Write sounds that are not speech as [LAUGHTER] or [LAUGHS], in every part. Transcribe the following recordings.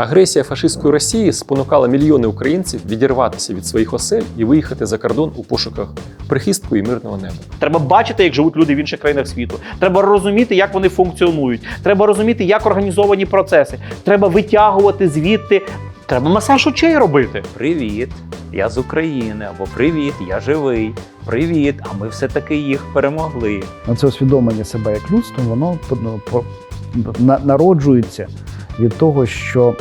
Агресія фашистської Росії спонукала мільйони українців відірватися від своїх осель і виїхати за кордон у пошуках прихистку і мирного неба. Треба бачити, як живуть люди в інших країнах світу. Треба розуміти, як вони функціонують. Треба розуміти, як організовані процеси. Треба витягувати звідти. Треба масаж очей робити. Привіт, я з України або Привіт, я живий. Привіт, а ми все-таки їх перемогли. Це усвідомлення себе як людством, воно ну, народжується від того, що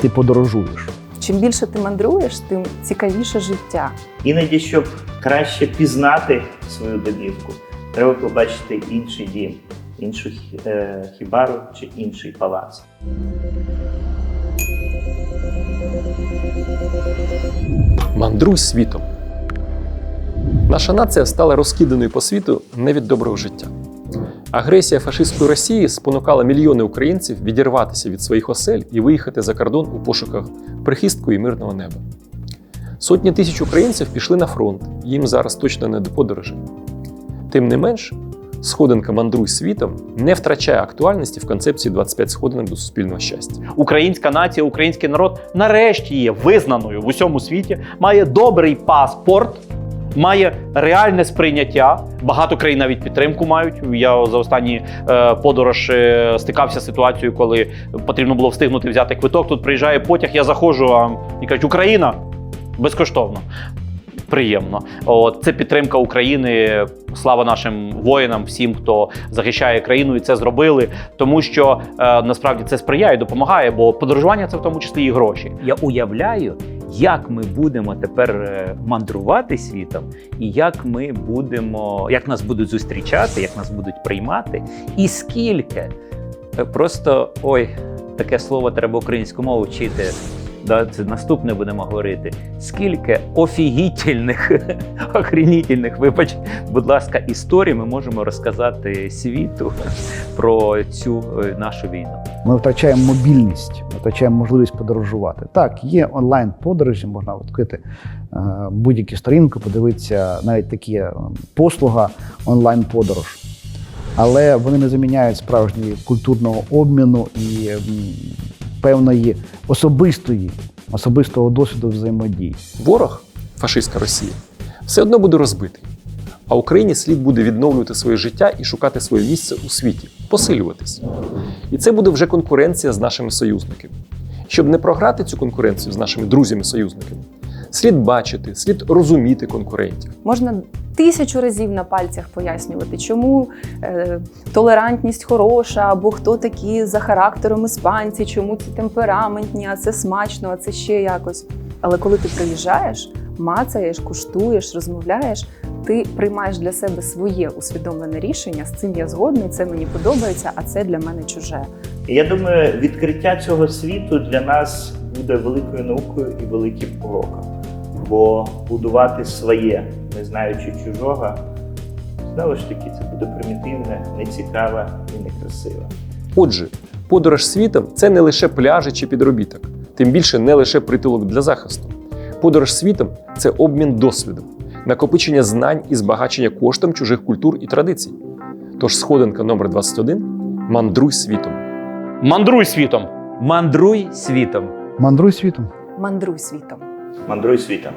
ти подорожуєш. Чим більше ти мандруєш, тим цікавіше життя. Іноді, щоб краще пізнати свою домівку, треба побачити інший дім, іншу е, хібару чи інший палац. Мандруй світом. Наша нація стала розкиданою по світу не від доброго життя. Агресія фашистської Росії спонукала мільйони українців відірватися від своїх осель і виїхати за кордон у пошуках прихистку і мирного неба. Сотні тисяч українців пішли на фронт, їм зараз точно не до подорожей. Тим не менш, сходинка мандруй світом не втрачає актуальності в концепції 25 сходинок до суспільного щастя. Українська нація, український народ нарешті є визнаною в усьому світі, має добрий паспорт, має реальне сприйняття. Багато країн навіть підтримку мають. Я за останні е, подорож е, стикався з ситуацією, коли потрібно було встигнути взяти квиток. Тут приїжджає потяг, я заходжу а, і кажуть, Україна безкоштовно. Приємно. От це підтримка України. Слава нашим воїнам, всім, хто захищає країну, і це зробили. Тому що е, насправді це сприяє, допомагає, бо подорожування це в тому числі і гроші. Я уявляю, як ми будемо тепер е, мандрувати світом, і як ми будемо, як нас будуть зустрічати, як нас будуть приймати, і скільки. Е, Просто ой, таке слово треба українську мову вчити. Да, це наступне будемо говорити. Скільки офігітельних, [LAUGHS] охренітельних, вибач, будь ласка, історій ми можемо розказати світу про цю е, нашу війну. Ми втрачаємо мобільність, ми втрачаємо можливість подорожувати. Так, є онлайн-подорожі, можна відкрити е, будь-які сторінки, подивитися навіть такі е, послуга онлайн-подорож. Але вони не заміняють справжнього культурного обміну і певної особистої, особистого досвіду взаємодії. Ворог, фашистська Росія, все одно буде розбитий. А Україні слід буде відновлювати своє життя і шукати своє місце у світі, посилюватись. І це буде вже конкуренція з нашими союзниками. Щоб не програти цю конкуренцію з нашими друзями-союзниками, слід бачити, слід розуміти конкурентів. Можна тисячу разів на пальцях пояснювати, чому е, толерантність хороша, або хто такі за характером іспанці, чому ці темпераментні, а це смачно, а це ще якось. Але коли ти приїжджаєш, мацаєш, куштуєш, розмовляєш, ти приймаєш для себе своє усвідомлене рішення. З цим я згодний, це мені подобається, а це для мене чуже. Я думаю, відкриття цього світу для нас буде великою наукою і великим уроком. Бо будувати своє, не знаючи чужого, знову ж таки, це буде примітивне, нецікаве і некрасиве. Отже, подорож світом це не лише пляжі чи підробіток, тим більше не лише притулок для захисту. Подорож світом це обмін досвідом, накопичення знань і збагачення коштом чужих культур і традицій. Тож сходинка номер 21 мандруй світом. Мандруй світом. Мандруй світом. Мандруй світом. Мандруй світом. Мандруй світом.